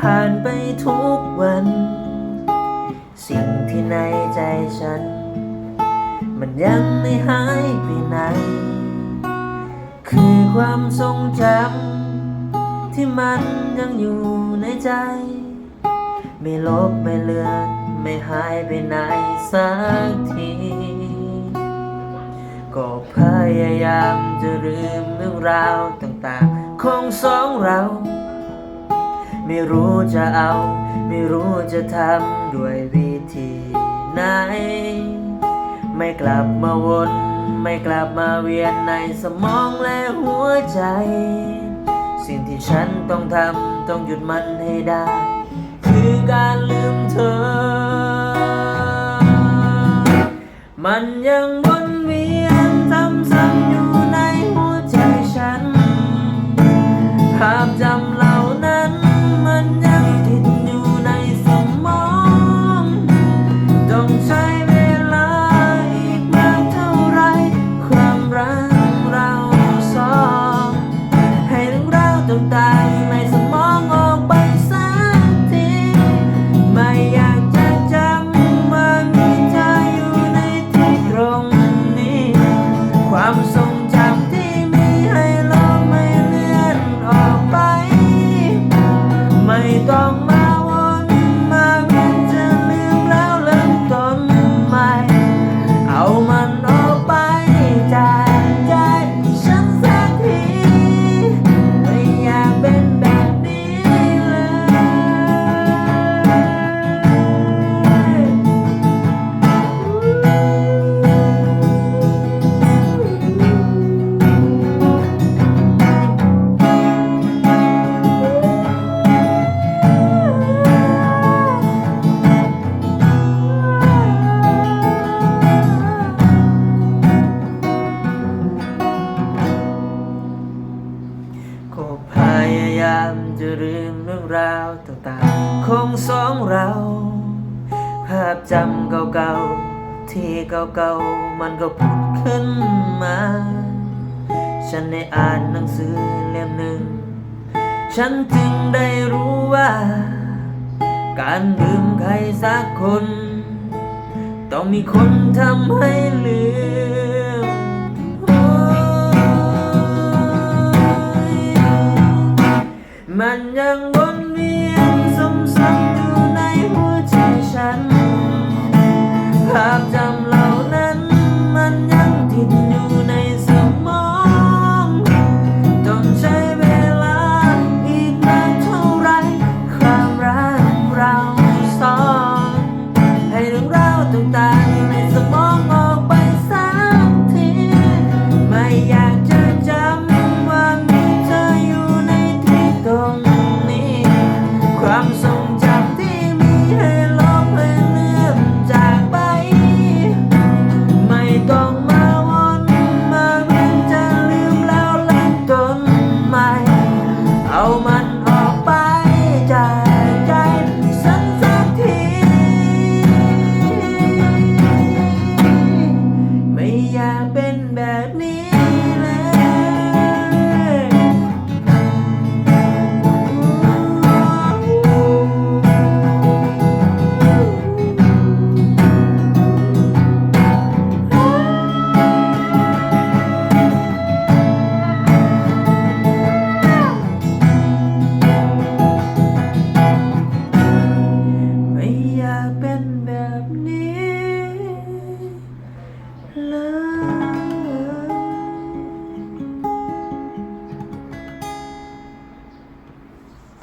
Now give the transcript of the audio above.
ผ่านไปทุกวัน สิ่งที่ในใจฉัน มันยังไม่หายไปไหน คือความทรงจำที่มันยังอยู่ในใจ ไม่ลบไม่เลือนไม่หายไปไหนสักทีก็พยายามจะลืมเรื่องราวต่างๆ ของสองเรา ไม่รู้จะเอา ไม่รู้จะทำด้วยวิธีไหน ไม่กลับมาวน ไม่กลับมาเวียนในสมองและหัวใจ สิ่งที่ฉันต้องทำต้องหยุดมันให้ได้ คือการลืมเธอ มันยังวนเวียน ต่างๆ ของสองเรา ภาพจำเก่าๆ ที่เก่าๆ มันก็ผุดขึ้นมา ฉันได้อ่านหนังสือเล่มหนึ่ง ฉันจึงได้รู้ว่า การลืมใครสักคน ต้องมีคนทำให้ลืมมันยังาพจำเหานั้นมันยังติดอยู่ในสมอง ต้องใช้เวลาอีกนานเท่าไร ความรักเราสอง ให้เรื่องราวต่งในสมองออกไปสักที ไม่อยากจะจำว่ามีเธออยู่ในที่ตรงนี้ ความทรง